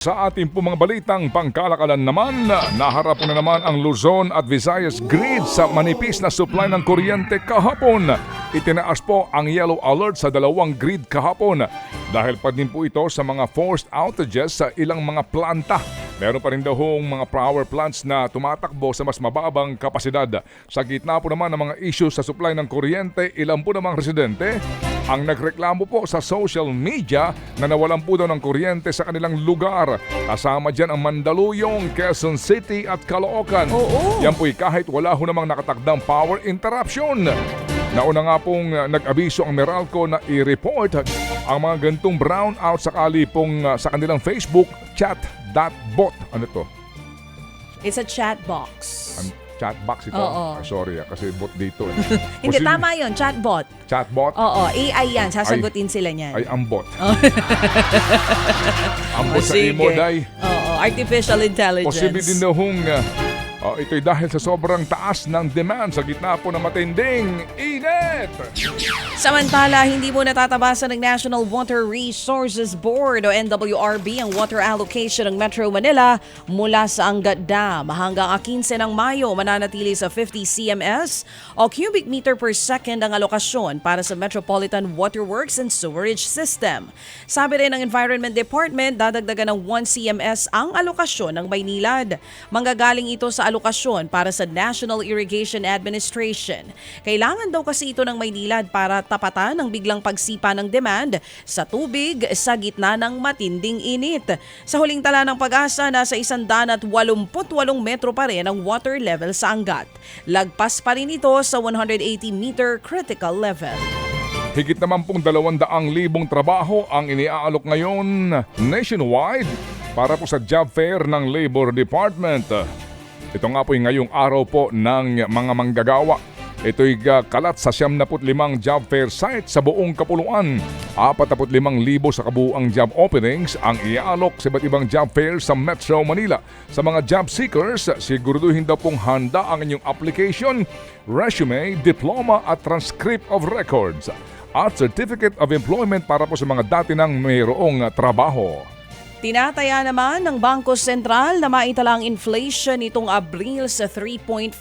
Sa ating po mga balitang pangkalakalan naman, naharap na naman ang Luzon at Visayas grid sa manipis na supply ng kuryente kahapon. Itinaas po ang yellow alert sa dalawang grid kahapon dahil pa din po ito sa mga forced outages sa ilang mga planta. Meron pa rin daw hong mga power plants na tumatakbo sa mas mababang kapasidad. Sa gitna po naman ng mga issues sa supply ng kuryente, ilan po namang residente ang nagreklamo po sa social media na nawalan po daw ng kuryente sa kanilang lugar. Kasama dyan ang Mandaluyong, Quezon City at Caloocan. Oo. Yan po'y kahit wala ho namang nakatakdang power interruption. Nauna nga pong uh, nag-abiso ang Meralco na i-report ang mga gantong brownout sakali pong uh, sa kanilang Facebook chat.bot. Ano to? It's a chat box. An- chatbox ito? Oo. Ah, sorry ah, kasi bot dito. eh. Hindi, tama yun. Chatbot. Chatbot? Oo, AI yan. Sasagutin sila niyan. Ay, ang bot. ang bot sa Sige. imo, day. Oo, artificial intelligence. Posible din daw hong uh, ito'y dahil sa sobrang taas ng demand sa gitna po ng matinding init. Samantala, hindi mo natatabasa ng National Water Resources Board o NWRB ang water allocation ng Metro Manila mula sa Angat Dam. Hanggang 15 ng Mayo, mananatili sa 50 CMS o cubic meter per second ang alokasyon para sa Metropolitan Waterworks and Sewerage System. Sabi rin ng Environment Department, dadagdagan ng 1 CMS ang alokasyon ng Maynilad. Manggagaling ito sa alokasyon para sa National Irrigation Administration. Kailangan daw kasi ito ng Maynilad para tapatan ang biglang pagsipa ng demand sa tubig sa gitna ng matinding init. Sa huling tala ng pag-asa, nasa 188 metro pa rin ang water level sa Angat. Lagpas pa rin ito sa 180 meter critical level. Higit naman pong 200,000 trabaho ang iniaalok ngayon nationwide para po sa job fair ng Labor Department. Ito nga po yung ngayong araw po ng mga manggagawa. Ito'y uh, kalat sa 75 job fair site sa buong kapuluan. 45,000 sa kabuuang job openings ang iaalok sa iba't ibang job fair sa Metro Manila. Sa mga job seekers, siguraduhin daw pong handa ang inyong application, resume, diploma at transcript of records at certificate of employment para po sa mga dati nang mayroong trabaho. Tinataya naman ng Bangko Sentral na maitala ang inflation nitong Abril sa 3.5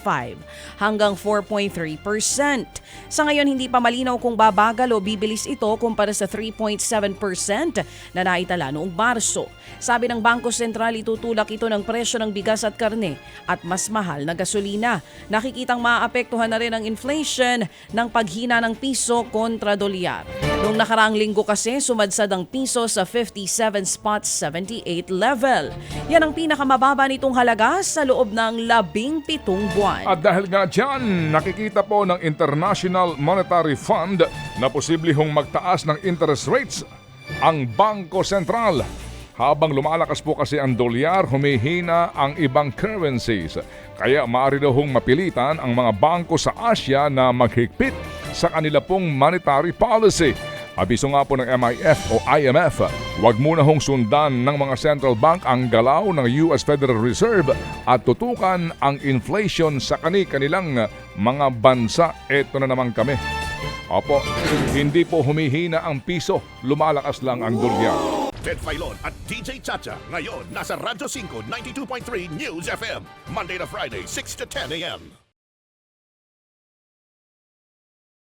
hanggang 4.3%. Sa ngayon, hindi pa malinaw kung babagal o bibilis ito kumpara sa 3.7% na naitala noong Marso. Sabi ng Bangko Sentral, itutulak ito ng presyo ng bigas at karne at mas mahal na gasolina. Nakikitang maapektuhan na rin ang inflation ng paghina ng piso kontra dolyar. Noong nakaraang linggo kasi, sumadsad ang piso sa 57.78 level. Yan ang pinakamababa nitong halaga sa loob ng labing pitong buwan. At dahil nga dyan, nakikita po ng International Monetary Fund na posible magtaas ng interest rates ang Bangko Sentral. Habang lumalakas po kasi ang dolyar, humihina ang ibang currencies. Kaya maaari daw hong mapilitan ang mga bangko sa Asia na maghigpit sa kanila pong monetary policy. Abiso nga po ng MIF o IMF, huwag muna hong sundan ng mga central bank ang galaw ng US Federal Reserve at tutukan ang inflation sa kani-kanilang mga bansa. Ito na naman kami. Opo, hindi po humihina ang piso, lumalakas lang ang dolyar. Ted Filon at DJ Chacha. Ngayon, nasa Radyo 5, 92.3 News FM. Monday to Friday, 6 to 10 a.m.